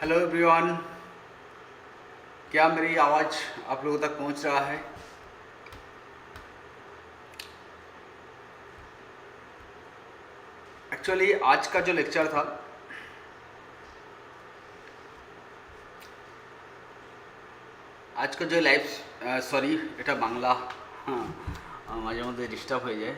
Hello everyone क्या मेरी आवाज़ आप लोगों तक पहुंच रहा है एक्चुअली आज का जो लेक्चर था আজকে যে লাইভ সরি এটা বাংলা হ্যাঁ মাঝে মধ্যে ডিস্টার্ব হয়ে যায়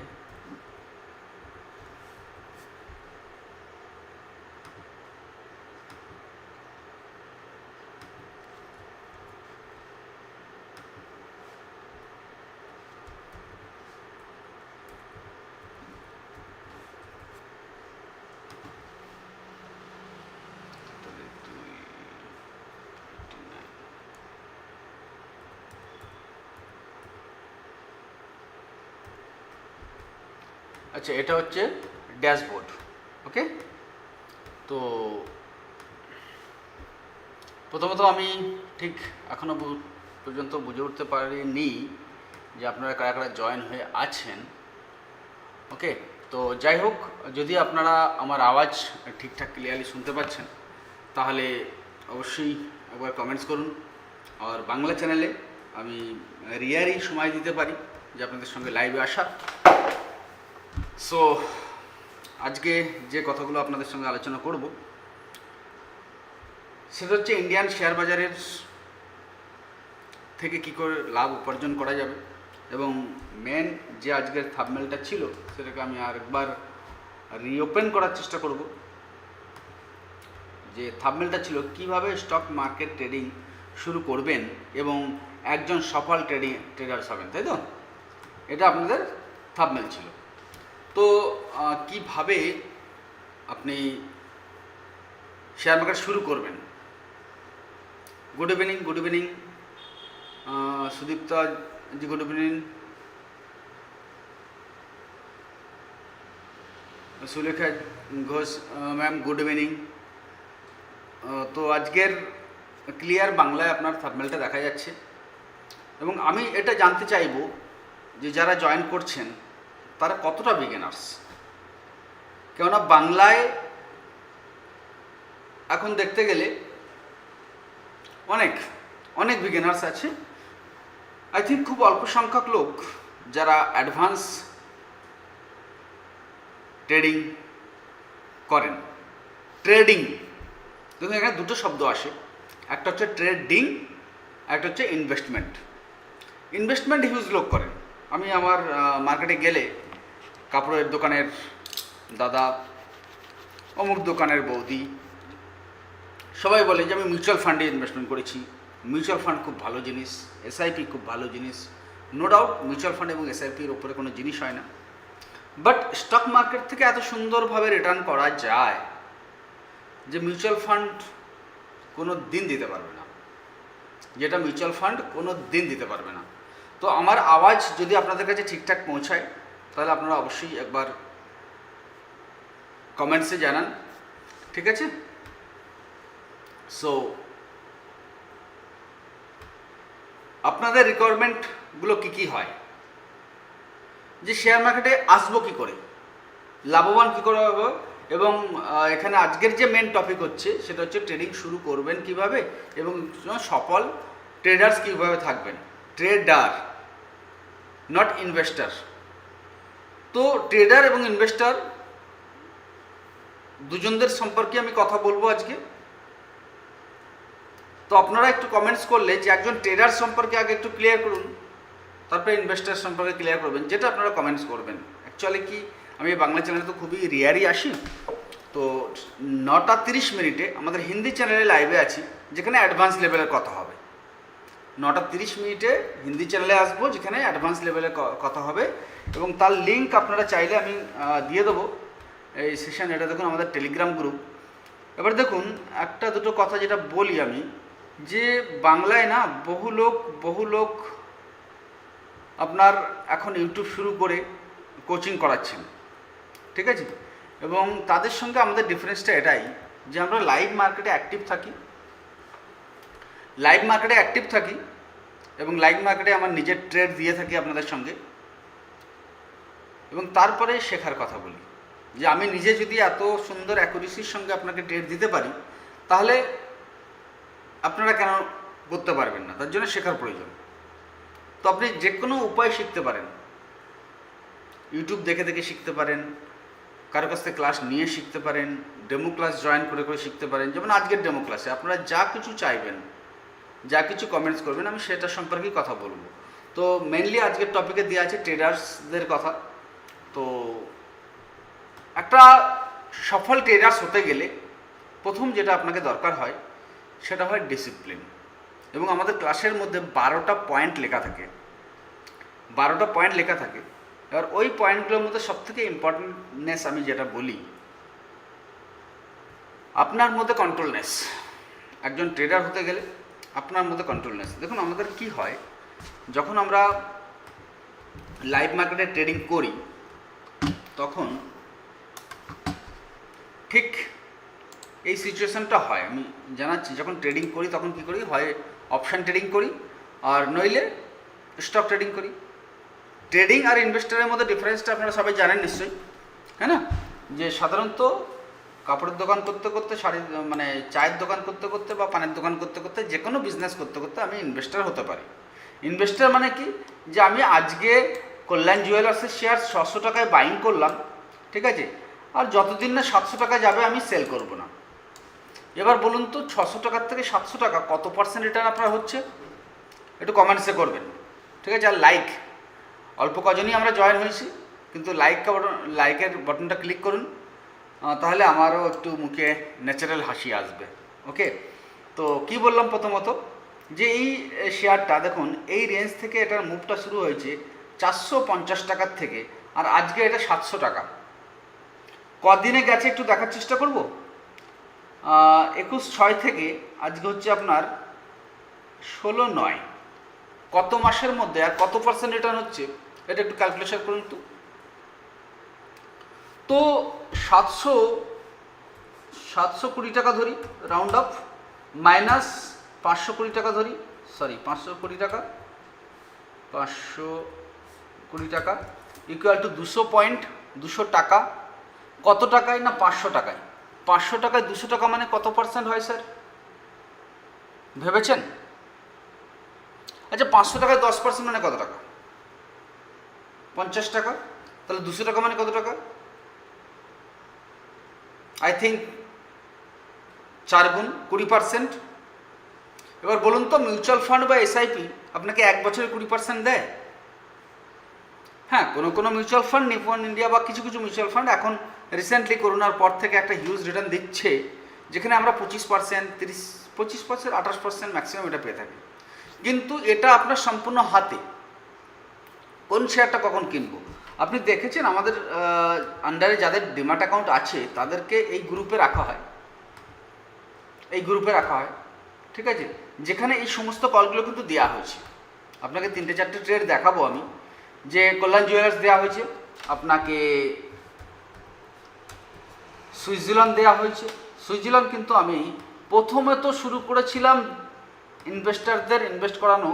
আচ্ছা এটা হচ্ছে ড্যাশবোর্ড, ওকে? তো প্রথমত আমি ঠিক এখনও পর্যন্ত বুঝে উঠতে পারিনি যে আপনারা কারা কারা জয়েন হয়ে আছেন, ওকে? তো যাই হোক, যদি আপনারা আমার আওয়াজ ঠিকঠাক ক্লিয়ারলি শুনতে পাচ্ছেন, তাহলে অবশ্যই একবার কমেন্টস করুন। আর বাংলা চ্যানেলে আমি রিয়ারই সময় দিতে পারি যে আপনাদের সঙ্গে লাইভে আসা। সো আজকে যে কথাগুলো আপনাদের সঙ্গে আলোচনা করব, সেটা হচ্ছে ইন্ডিয়ান শেয়ার বাজারের থেকে কি করে লাভ উপার্জন করা যাবে এবং মেন যে আজকের থাবমেলটা ছিল, সেটাকে আমি আরেকবার রিওপেন করার চেষ্টা করব। যে থাবমেলটা ছিল, কীভাবে স্টক মার্কেট ট্রেডিং শুরু করবেন এবং একজন সফল ট্রেডিং ট্রেডার্স হবেন, তাই তো? এটা আপনাদের থাবমেল ছিল। তো কীভাবে আপনি শেয়ার মার্কেট শুরু করবেন? Good evening good evening Sudipta, ji good evening Sulekha Ghosh ma'am good evening তো আজকের ক্লিয়ার বাংলায় আপনার থাবমেলটা দেখা যাচ্ছে। এবং আমি এটা জানতে চাইব যে যারা জয়েন করছেন তারা কতটা বিগিনার্স কেননা বাংলায় এখন দেখতে গেলে অনেক অনেক বিগিনার্স আছে। আই থিঙ্ক খুব অল্প সংখ্যক লোক যারা অ্যাডভান্স ট্রেডিং করেন। ট্রেডিং দেখুন এখানে দুটো শব্দ আসে। একটা হচ্ছে ট্রেডিং একটা হচ্ছে ইনভেস্টমেন্ট ইনভেস্টমেন্ট হিউজ লোক করেন। আমি আমার মার্কেটে গেলে কাপড়ের দোকানের দাদা, অমুক দোকানের বৌদি। সবাই বলে যে, আমি মিউচুয়াল ফান্ডে ইনভেস্টমেন্ট করেছি। মিউচুয়াল ফান্ড খুব ভালো জিনিস এসআইপি খুব ভালো জিনিস। নো ডাউট মিউচুয়াল ফান্ড এবং এসআইপির ওপরে কোনো জিনিস হয় না। বাট স্টক মার্কেট থেকে এত সুন্দরভাবে রিটার্ন করা যায় যে মিউচুয়াল ফান্ড কোনো দিন দিতে পারবে না। যেটা মিউচুয়াল ফান্ড কোনো দিন দিতে পারবে না। তো আমার আওয়াজ যদি আপনাদের কাছে ঠিকঠাক পৌঁছায় তাহলে আপনারা অবশ্যই একবার কমেন্টসে জানান, ঠিক আছে? সো আপনাদের রিকোয়ারমেন্টগুলো কী কী হয়? যে শেয়ার মার্কেটে আসব কী করে? লাভবান কী করে হবে? এবং এখানে আজকের যে মেন টপিক হচ্ছে, সেটা হচ্ছে ট্রেডিং শুরু করবেন কীভাবে? এবং সফল ট্রেডার্স কীভাবে থাকবেন? ট্রেডার নট ইনভেস্টার তো ট্রেডার এবং ইনভেস্টার দুজনদের সম্পর্কে আমি কথা বলব আজকে। তো আপনারা একটু কমেন্টস করলে যে একজন ট্রেডার সম্পর্কে আগে একটু ক্লিয়ার করুন, তারপরে ইনভেস্টার সম্পর্কে ক্লিয়ার করবেন, যেটা আপনারা কমেন্টস করবেন। অ্যাকচুয়ালি কি, আমি বাংলা চ্যানেলে তো খুবই রিয়ারই আসি, তো নটা তিরিশ মিনিটে আমাদের হিন্দি চ্যানেলে লাইভে আছি, যেখানে অ্যাডভান্স লেভেলের কথা হবে। নটা তিরিশ মিনিটে হিন্দি চ্যানেলে আসব, যেখানে অ্যাডভান্স লেভেলের কথা হবে। এবং তার লিঙ্ক আপনারা চাইলে আমি দিয়ে দেবো। এই সেশন এটা দেখুন আমাদের টেলিগ্রাম গ্রুপ এবার দেখুন, একটা দুটো কথা যেটা বলি আমি, যে বাংলায় না বহু লোক বহু লোক আপনার এখন ইউটিউব শুরু করে কোচিং করাচ্ছেন। ঠিক আছে? এবং তাদের সঙ্গে আমাদের ডিফারেন্সটা এটাই, যে আমরা লাইভ মার্কেটে অ্যাক্টিভ থাকি। লাইভ মার্কেটে অ্যাক্টিভ থাকি এবং লাইভ মার্কেটে আমার নিজের ট্রেড দিয়ে থাকি আপনাদের সঙ্গে। এবং তারপরে শেখার কথা বলি। যে আমি নিজে যদি এত সুন্দর অ্যাকুরেসির সঙ্গে আপনাকে ডেট দিতে পারি, তাহলে আপনারা কেন করতে পারবেন না? তার জন্য শেখার প্রয়োজন। তো আপনি যে কোনো উপায় শিখতে পারেন। ইউটিউব দেখে দেখে শিখতে পারেন, কারও কাছ থেকে ক্লাস নিয়ে শিখতে পারেন ডেমো ক্লাস জয়েন করে করে শিখতে পারেন, যেমন আজকের ডেমো ক্লাসে আপনারা যা কিছু চাইবেন, যা কিছু কমেন্টস করবেন, আমি সেটা সম্পর্কেই কথা বলব। তো মেনলি আজকের টপিকে দেওয়া আছে ট্রেডার্সদের কথা। তো একটা সফল ট্রেডার্স হতে গেলে প্রথম যেটা আপনাকে দরকার হয়, সেটা হয় ডিসিপ্লিন এবং আমাদের ক্লাসের মধ্যে বারোটা পয়েন্ট লেখা থাকে। বারোটা পয়েন্ট লেখা থাকে। এবার ওই পয়েন্টগুলোর মধ্যে সবথেকে ইম্পর্টেন্টনেস আমি যেটা বলি, আপনার মধ্যে কন্ট্রোলনেস একজন ট্রেডার হতে গেলে আপনার মধ্যে কন্ট্রোলনেস দেখুন আমাদের কি হয়, যখন আমরা লাইভ মার্কেটে ট্রেডিং করি তখন ঠিক এই সিচুয়েশনটা হয়। আমি জানাচ্ছি, যখন ট্রেডিং করি, তখন কি করি? হয় অপশান ট্রেডিং করি, আর নইলে স্টক ট্রেডিং করি। ট্রেডিং আর ইনভেস্টারের মধ্যে ডিফারেন্সটা আপনারা সবাই জানেন নিশ্চয়ই হ্যাঁ না? যে সাধারণত কাপড়ের দোকান করতে করতে শাড়ির মানে চায়ের দোকান করতে করতে বা পানের দোকান করতে করতে, যে কোনো বিজনেস করতে করতে আমি ইনভেস্টার হতে পারি। ইনভেস্টার মানে কি? যে আমি আজকে কল্যাণ জুয়েলার্সের শেয়ার ছশো টাকায় বাইং করলাম, ঠিক আছে? আর যতদিন না সাতশো টাকা যাবে, আমি সেল করব না। এবার বলুন তো, ছশো টাকার থেকে সাতশো টাকা কত পার্সেন্ট রিটার্ন আপনার হচ্ছে? একটু কমেন্টসে করবেন, ঠিক আছে? আর লাইক অল্প কজনই আমরা জয়েন হয়েছি, কিন্তু লাইক লাইকের বটনটা ক্লিক করুন তাহলে আমারও একটু মুখে ন্যাচারাল হাসি আসবে ওকে তো কি বললাম প্রথমত? যে এই শেয়ারটা দেখুন, এই রেঞ্জ থেকে এটার মুভটা শুরু হয়েছে চারশো পঞ্চাশ টাকার থেকে, আর আজকে এটা সাতশো টাকা। কদিনে গেছে একটু দেখার চেষ্টা করব? একুশ ছয় থেকে আজকে হচ্ছে আপনার ষোলো নয়। কত মাসের মধ্যে আর কত পার্সেন্ট রিটার্ন হচ্ছে? এটা একটু ক্যালকুলেশন করুন তো তো সাতশো সাতশো কুড়ি টাকা ধরি রাউন্ড অফ মাইনাস পাঁচশো কুড়ি টাকা ধরি সরি পাঁচশো কুড়ি টাকা, পাঁচশো কুড়ি টাকা ইকুয়াল টু দুশো পয়েন্ট দুশো টাকা। কত টাকায় না পাঁচশো টাকায়? পাঁচশো টাকায় দুশো টাকা মানে কত পার্সেন্ট হয় স্যার ভেবেছেন? আচ্ছা পাঁচশো টাকায় দশ পার্সেন্ট মানে কত টাকা? পঞ্চাশ টাকা? তাহলে দুশো টাকা মানে কত টাকা? আই থিঙ্ক চার গুণ কুড়ি পার্সেন্ট এবার বলুন তো মিউচুয়াল ফান্ড বা এসআইপি আপনাকে এক বছরে কুড়ি পার্সেন্ট দেয়? হ্যাঁ কোনো কোনো মিউচুয়াল ফান্ড নিপন ইন্ডিয়া বা কিছু কিছু মিউচুয়াল ফান্ড এখন রিসেন্টলি করোনার পর থেকে একটা হিউজ রিটার্ন দিচ্ছে, যেখানে আমরা পঁচিশ পার্সেন্ট তিরিশ, পঁচিশ পার্সেন্ট আঠাশ পার্সেন্ট ম্যাক্সিমাম এটা পেয়ে থাকি। কিন্তু এটা আপনার সম্পূর্ণ হাতে। কোন শেয়ারটা কখন কিনবো? আপনি দেখেছেন আমাদের আন্ডারে যাদের ডিমাট অ্যাকাউন্ট আছে, তাদেরকে এই গ্রুপে রাখা হয়। এই গ্রুপে রাখা হয়। ঠিক আছে? যেখানে এই সমস্ত কলগুলো কিন্তু দেওয়া হয়েছে। আপনাকে তিনটে, চারটে ট্রেড দেখাবো আমি। যে কল্যাণ জুয়েলার্স দেওয়া হয়েছে, আপনাকে সুইজারল্যান্ড দেওয়া হয়েছে। সুইজারল্যান্ড কিন্তু আমি প্রথমে তো শুরু করেছিলাম ইনভেস্টারদের ইনভেস্ট করানো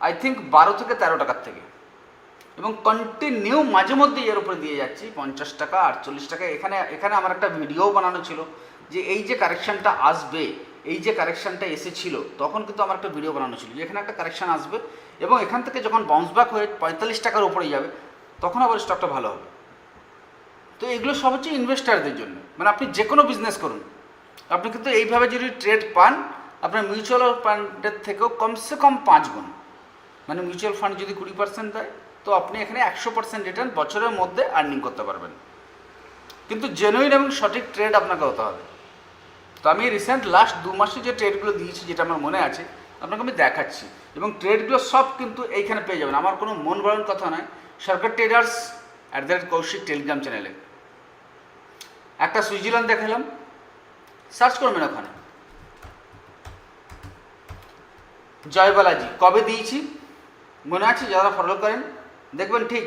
আই থিঙ্ক বারো থেকে তেরো টাকার থেকে। এবং কন্টিনিউ মাঝে মধ্যে এর উপরে দিয়ে যাচ্ছি, পঞ্চাশ টাকা, আটচল্লিশ টাকা। এখানে এখানে আমার একটা ভিডিও বানানো ছিল যে এই যে কারেকশানটা আসবে এই যে কারেকশানটা এসেছিল, তখন কিন্তু আমার একটা ভিডিও বানানো ছিল। এখানে একটা কারেকশান আসবে এবং এখান থেকে যখন বাউন্স ব্যাক হয়ে পঁয়তাল্লিশ টাকার উপরে যাবে, তখন আবার স্টকটা ভালো হবে। তো এগুলো সব হচ্ছে ইনভেস্টারদের জন্য। মানে আপনি যে কোনো বিজনেস করুন। আপনি কিন্তু এইভাবে যদি ট্রেড পান, আপনার মিউচুয়াল ফান্ডের থেকেও কমসে কম পাঁচ গুণ। মানে মিউচুয়াল ফান্ড যদি কুড়ি পার্সেন্ট দেয়, তো আপনি এখানে একশো পার্সেন্ট রিটার্ন বছরের মধ্যে আর্নিং করতে পারবেন। কিন্তু জেনুইন এবং সঠিক ট্রেড আপনাকে হতে হবে। তো আমি রিসেন্ট লাস্ট দু মাসে যে ট্রেডগুলো দিয়েছি, যেটা আমার মনে আছে, আপনাকে আমি দেখাচ্ছি। এবং ট্রেডগুলো সব কিন্তু এইখানে পেয়ে যাবেন। আমার কোনো মন গড়ন কথা নয়। Sarkar traders at the rate Kaushik Telegram চ্যানেলে একটা সুইজারল্যান্ড দেখালাম। সার্চ করবেন ওখানে। জয়বালাজি কবে দিয়েছি? মনে আছে? যারা ফলো করেন, দেখবেন ঠিক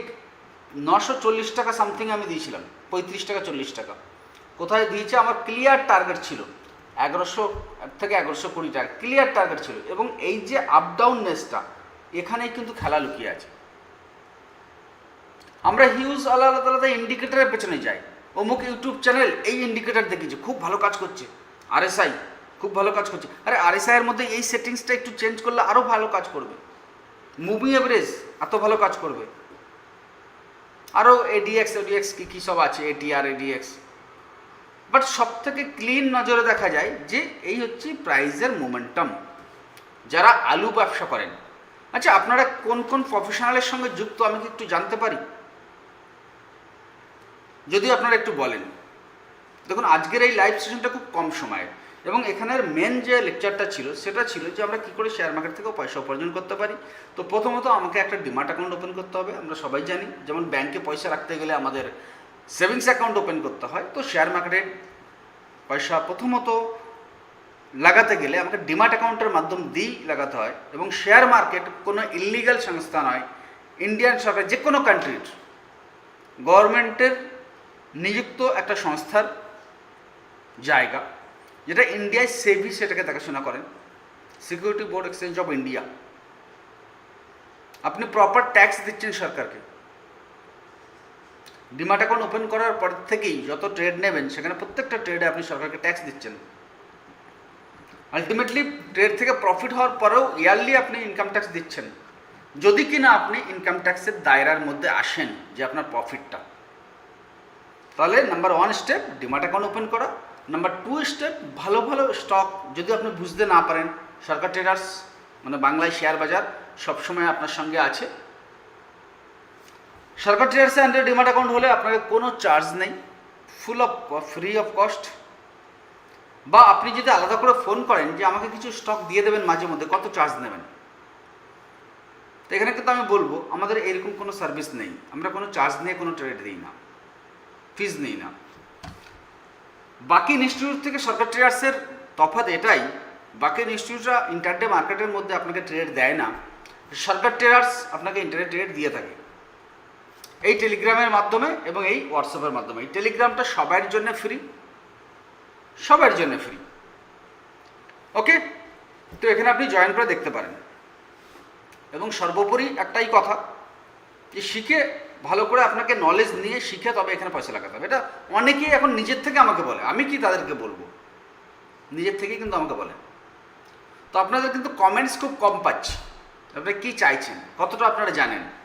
নশো চল্লিশ টাকা সামথিং আমি দিয়েছিলাম। পঁয়ত্রিশ টাকা, চল্লিশ টাকা। কোথায় দিয়েছে? আমার ক্লিয়ার টার্গেট ছিল। এগারোশো থেকে এগারোশো কুড়ি টাকা ক্লিয়ার টার্গেট ছিল। এবং এই যে আপ ডাউননেসটা এখানেই কিন্তু খেলা লুকিয়ে আছে। আমরা হিউজ আলাদা আলাদা ইন্ডিকেটারের পেছনে যাই। অমুক ইউটিউব চ্যানেল এই ইন্ডিকেটার দেখেছি খুব ভালো কাজ করছে। আরএসআই খুব ভালো কাজ করছে। আরে আরএসআই এর মধ্যে এই সেটিংসটা একটু চেঞ্জ করলে আরও ভালো কাজ করবে। মুভিং এভারেজ এত ভালো কাজ করবে। আরও এডিএক্স এডিএক্স কী কী সব আছে? এটিআর এডিএক্স বাট সব থেকে ক্লিন নজরে দেখা যায় যে এই হচ্ছে প্রাইজের মোমেন্টাম যারা আলু ব্যবসা করেন। আচ্ছা আপনারা কোন কোন প্রফেশনালের সঙ্গে যুক্ত আমি কি একটু জানতে পারি? যদি আপনারা একটু বলেন। দেখুন, আজকের এই লাইভ সেশনটা খুব কম সময়ের এবং এখানের মেন যে লেকচারটা ছিল, সেটা ছিল যে আমরা কী করে শেয়ার মার্কেট থেকেও পয়সা উপার্জন করতে পারি। তো প্রথমত আমাকে একটা ডিমার্ট অ্যাকাউন্ট ওপেন করতে হবে। আমরা সবাই জানি, যেমন ব্যাংকে পয়সা রাখতে গেলে আমাদের সেভিংস অ্যাকাউন্ট ওপেন করতে হয়। তো শেয়ার মার্কেটে পয়সা প্রথমত লাগাতে গেলে আমাকে ডিমার্ট অ্যাকাউন্টের মাধ্যম দিয়েই লাগাতে হয় এবং শেয়ার মার্কেট কোনো ইলিগাল সংস্থা নয়। ইন্ডিয়ান সরকার যে কোনো কান্ট্রির গভর্নমেন্টের নিযুক্ত একটা সংস্থার জায়গা, যেটা ইন্ডিয়ায় সেবি সেটাকে দেখাশোনা করেন। Security board exchange of India. আপনি প্রপার ট্যাক্স দিচ্ছেন সরকারকে। ডিমার্ট অ্যাকাউন্ট ওপেন করার পর থেকেই যত ট্রেড নেবেন, সেখানে প্রত্যেকটা ট্রেডে আপনি সরকারকে ট্যাক্স দিচ্ছেন। আলটিমেটলি ট্রেড থেকে প্রফিট হওয়ার পরেও ইয়ারলি আপনি ইনকাম ট্যাক্স দিচ্ছেন। যদি কিনা আপনি ইনকাম ট্যাক্সের দায়রার মধ্যে আসেন যে আপনার প্রফিটটা তাহলে number one step demat account open করা। নাম্বার টু স্টেপ ভালো ভালো স্টক যদি আপনি বুঝতে না পারেন, সরকার ট্রেডার্স মানে বাংলায় শেয়ার বাজার সবসময় আপনার সঙ্গে আছে। সরকার ট্রেডার্সে আন্ডার ডিমার্ট অ্যাকাউন্ট হলে আপনাকে কোনো চার্জ নেই full of free of cost বা আপনি যদি আলাদা করে ফোন করেন যে আমাকে কিছু স্টক দিয়ে দেবেন মাঝে মধ্যে, কত চার্জ নেবেন? তো এখানে কিন্তু আমি বলব, আমাদের এরকম কোনো সার্ভিস নেই। আমরা কোনো চার্জ নিয়ে কোনো ট্রেড দিই না ফিজ নেই না। বাকি ইনস্টিটিউট থেকে সরকার ট্রেডার্সের তফাৎ এটাই, বাকি ইনস্টিটিউটরা ইন্টারডে মার্কেটের মধ্যে আপনাকে ট্রেড দেয় না। সরকার ট্রেডার্স আপনাকে ইন্টারনেট ট্রেড দিয়ে থাকে। এই টেলিগ্রামের মাধ্যমে এবং এই হোয়াটসঅ্যাপের মাধ্যমে। এই টেলিগ্রামটা সবার জন্য ফ্রি। সবার জন্য ফ্রি। ওকে? তো এখানে আপনি জয়েন করে দেখতে পারেন। এবং সর্বোপরি একটাই কথা যে শিখে ভালো করে আপনাকে নলেজ নিয়ে শিখে তবে এখানে পয়সা লাগাতে হবে। এটা অনেকেই এখন নিজের থেকে আমাকে বলে। আমি কি তাদেরকে বলব? নিজের থেকেই কিন্তু আমাকে বলে। তো আপনাদের কিন্তু কমেন্টস খুব কম পাচ্ছি। আপনারা কী চাইছেন? কতটা আপনারা জানেন?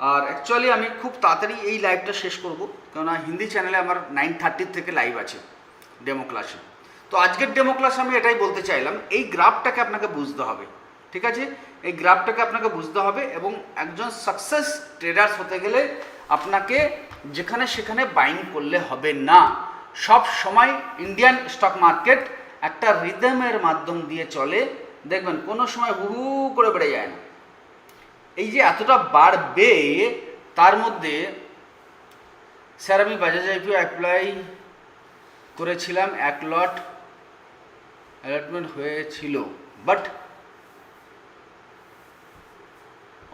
আর অ্যাকচুয়ালি আমি খুব তাড়াতাড়ি এই লাইভটা শেষ করব, কেননা হিন্দি চ্যানেলে আমার নাইন থার্টির থেকে লাইভ আছে ডেমো ক্লাসে তো আজকের ডেমো ক্লাসে আমি এটাই বলতে চাইলাম, এই গ্রাফটাকে আপনাকে বুঝতে হবে, ঠিক আছে? এই গ্রাফটাকে আপনাকে বুঝতে হবে এবং একজন সাকসেস ট্রেডার্স হতে গেলে আপনাকে যেখানে সেখানে বাইং করলে হবে না। সব সময় ইন্ডিয়ান স্টক মার্কেট একটা রিদমের মাধ্যম দিয়ে চলে, দেখবেন কোনো সময় হু করে বেড়ে যায় না। এই যে এতটা বাড়বে, তার মধ্যে স্যার আমি বাজাজ আইপিও অ্যাপ্লাই করেছিলাম, এক লট অ্যালটমেন্ট হয়েছিল। বাট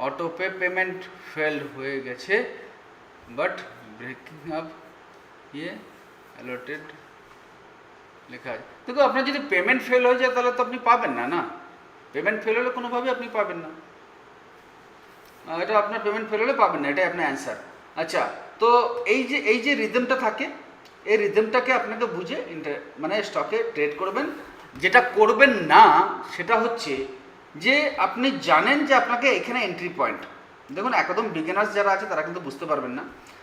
অটোপে পেমেন্ট ফেলড হয়ে গেছে। বাট ব্রেকিং আপ ইয়ে অ্যালটেড লেখা আছে। দেখো, আপনার যদি পেমেন্ট ফেল হয়ে যায়, তাহলে তো আপনি পাবেন না না? পেমেন্ট ফেল হলে কোনোভাবে আপনি পাবেন না। এটা আপনার পেমেন্ট ফেল হলে পাবেন না, এটাই আপনার অ্যান্সার আচ্ছা তো এই যে এই যে রিদমটা থাকে, এই রিদমটাকে আপনাকে বুঝে মানে স্টকে ট্রেড করবেন। যেটা করবেন না, সেটা হচ্ছে যে আপনি জানেন যে আপনাকে এখানে এন্ট্রি পয়েন্ট দেখুন একদম বিগিনার্স যারা আছে, তারা কিন্তু বুঝতে পারবেন না।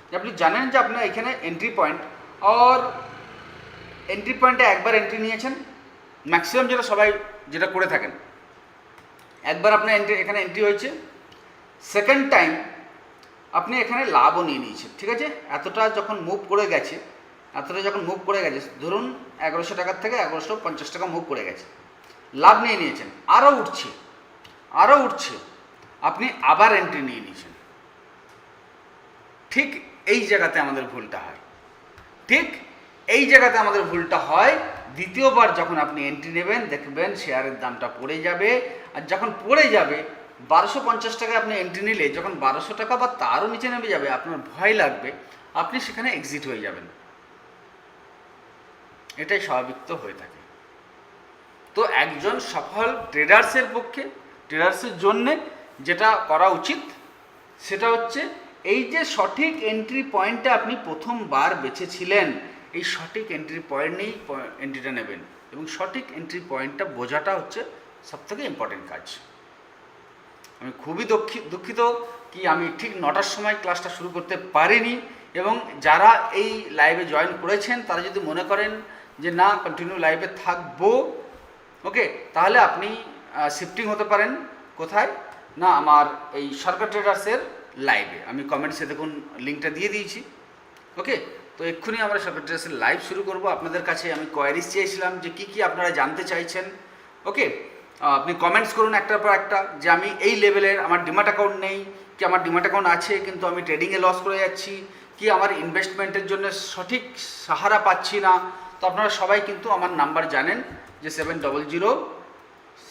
যে আপনি জানেন যে আপনার এখানে এন্ট্রি পয়েন্ট আর এন্ট্রি পয়েন্টে একবার এন্ট্রি নিয়েছেন ম্যাক্সিমাম যেটা সবাই, যেটা করে থাকেন। একবার আপনার এন্ট্রি এখানে এন্ট্রি হয়েছে সেকেন্ড টাইম আপনি এখানে লাভও নিয়ে নিয়েছেন, ঠিক আছে? এতটা যখন মুভ করে গেছে, এতটা যখন মুভ করে গেছে, ধরুন এগারোশো টাকার থেকে এগারোশো পঞ্চাশ টাকা মুভ করে গেছে, লাভ নিয়ে নিয়েছেন আরও উঠছে আরও উঠছে, আপনি আবার এন্ট্রি নিয়ে নিয়েছেন। ঠিক এই জায়গাতে আমাদের ভুলটা হয়। ঠিক এই জায়গাতে আমাদের ভুলটা হয়, দ্বিতীয়বার যখন আপনি এন্ট্রি নেবেন, দেখবেন শেয়ারের দামটা পড়ে যাবে, আর যখন পড়ে যাবে বারোশো পঞ্চাশ টাকায় আপনি এন্ট্রি নিলে যখন বারোশো টাকা বা তারও নিচে নেমে যাবে, আপনার ভয় লাগবে, আপনি সেখানে এক্সিট হয়ে যাবেন। এটাই স্বাভাবিক তো হয়ে থাকে। তো একজন সফল ট্রেডার্সের পক্ষে ট্রেডার্সের জন্যে যেটা করা উচিত, সেটা হচ্ছে এই যে সঠিক এন্ট্রি পয়েন্টটা আপনি প্রথমবার বেছেছিলেন, এই সঠিক এন্ট্রি পয়েন্ট নিয়েই এন্ট্রিটা নেবেন এবং সঠিক এন্ট্রি পয়েন্টটা বোঝাটা হচ্ছে সবথেকে ইম্পর্টেন্ট কাজ। আমি খুবই দুঃখি- দুঃখিত কি আমি ঠিক নটার সময় ক্লাসটা শুরু করতে পারিনি এবং যারা এই লাইভে জয়েন করেছেন, তারা যদি মনে করেন যে না কন্টিনিউ লাইভে থাকব ওকে তাহলে আপনি শিফটিং হতে পারেন। কোথায়? না, আমার এই সরকার ট্রেডার্সের লাইভে আমি কমেন্টসে দেখুন লিঙ্কটা দিয়ে দিয়েছি। ওকে তো এক্ষুনি আমরা সরকার ট্রেডার্সের লাইভ শুরু করব। আপনাদের কাছে আমি কোয়ারিজ চেয়েছিলাম যে কি কি আপনারা জানতে চাইছেন। ওকে আপনি কমেন্টস করুন একটার পর একটা যে আমি এই লেভেলের আমার ডিমাট অ্যাকাউন্ট নেই, কি আমার ডিমাট অ্যাকাউন্ট আছে, কিন্তু আমি ট্রেডিংয়ে লস করে যাচ্ছি, কি আমার ইনভেস্টমেন্টের জন্য সঠিক সাহারা পাচ্ছি না, তো আপনারা সবাই কিন্তু আমার নাম্বার জানেন যে seven double zero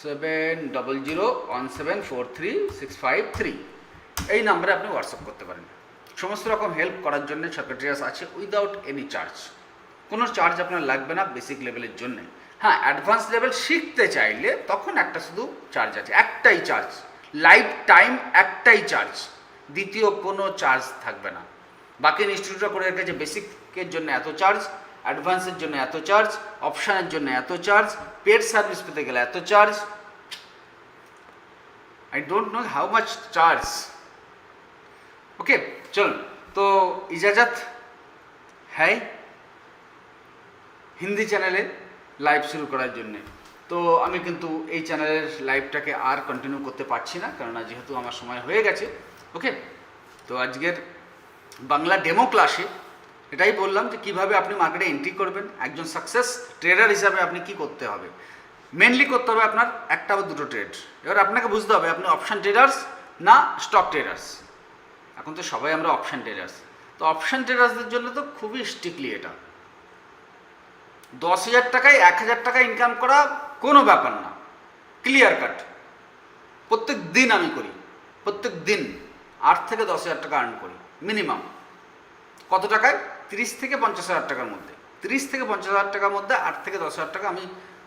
seven double zero one seven four three six five three এই নাম্বারে আপনি হোয়াটসঅ্যাপ করতে পারেন। সমস্ত রকম হেল্প করার জন্য সেক্রেটারিয়াস আছে উইদাউট এনি চার্জ কোনো চার্জ আপনার লাগবে না বেসিক লেভেলের জন্য। হ্যাঁ অ্যাডভান্স লেভেল শিখতে চাইলে তখন একটা শুধু চার্জ আছে, একটাই চার্জ লাইফ টাইম একটাই চার্জ দ্বিতীয় কোনো চার্জ থাকবে না। বাকি ইনস্টিটিউটরা করে রেখেছে বেসিকের জন্য এত চার্জ অ্যাডভান্সের জন্য এত চার্জ অপশানের জন্য এত চার্জ পেড সার্ভিস পেতে গেলে এত charge I don't know how much charge okay চলুন তো ইজাজত হ্যাঁ হিন্দি চ্যানেলে লাইভ শুরু করার জন্যে। তো আমি কিন্তু এই চ্যানেলের লাইভটাকে আর কন্টিনিউ করতে পারছি না, কেননা যেহেতু আমার সময় হয়ে গেছে ওকে তো আজকের বাংলা ডেমো ক্লাসে এটাই বললাম যে কীভাবে আপনি মার্কেটে এন্ট্রি করবেন, একজন সাকসেস ট্রেডার হিসাবে আপনি কি করতে হবে। মেনলি করতে হবে আপনার একটা বা দুটো ট্রেড এবার আপনাকে বুঝতে হবে, আপনি অপশান ট্রেডার্স না স্টক ট্রেডার্স এখন তো সবাই আমরা অপশান ট্রেডার্স তো অপশান ট্রেডার্সদের জন্য তো খুবই স্ট্রিক্টলি এটা। দশ হাজার টাকায় এক হাজার টাকা ইনকাম করা কোনো ব্যাপার না। ক্লিয়ার কাট প্রত্যেক দিন আমি করি। প্রত্যেক দিন আট থেকে দশ হাজার টাকা আর্ন করি মিনিমাম কত টাকায়? তিরিশ থেকে পঞ্চাশ হাজার টাকার মধ্যে। তিরিশ থেকে পঞ্চাশ হাজার টাকার মধ্যে আট থেকে দশ হাজার টাকা আমি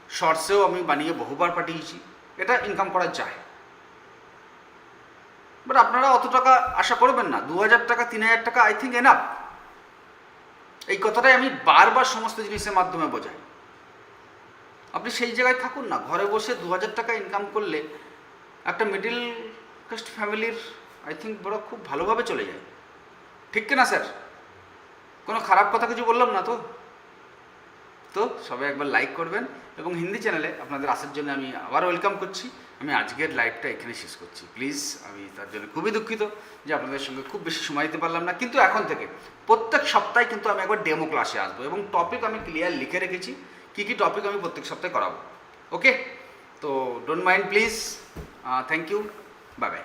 শর্টসেও আমি বানিয়ে বহুবার পাঠিয়েছি। এটা ইনকাম করা যায়। বাট আপনারা অত টাকা আশা করবেন না। দু হাজার টাকা, তিন হাজার টাকা আই থিঙ্ক এনাফ এই কথাটাই আমি বারবার সমস্ত জিনিসের মাধ্যমে বোঝাই। আপনি সেই জায়গায় থাকুন না, ঘরে বসে দু হাজার টাকা ইনকাম করলে একটা মিডিল কাস্ট ফ্যামিলির আই থিঙ্ক বড় খুব ভালোভাবে চলে যায়। ঠিক কিনা স্যার কোনো খারাপ কথা কিছু বললাম না তো? তো সবাই একবার লাইক করবেন এবং হিন্দি চ্যানেলে আপনাদের আসার জন্য আমি আবার ওয়েলকাম করছি। আমি আজকের লাইভটা এখানে শেষ করছি। প্লিজ আমি তার জন্য খুবই দুঃখিত যে আপনাদের সঙ্গে খুব বেশি সময় দিতে পারলাম না। কিন্তু এখন থেকে প্রত্যেক সপ্তাহে কিন্তু আমি একবার ডেমো ক্লাসে আসব এবং টপিক আমি ক্লিয়ার লিখে রেখেছি। কী কী টপিক আমি প্রত্যেক সপ্তাহে করাবো। ওকে তো don't mind please thank you bye bye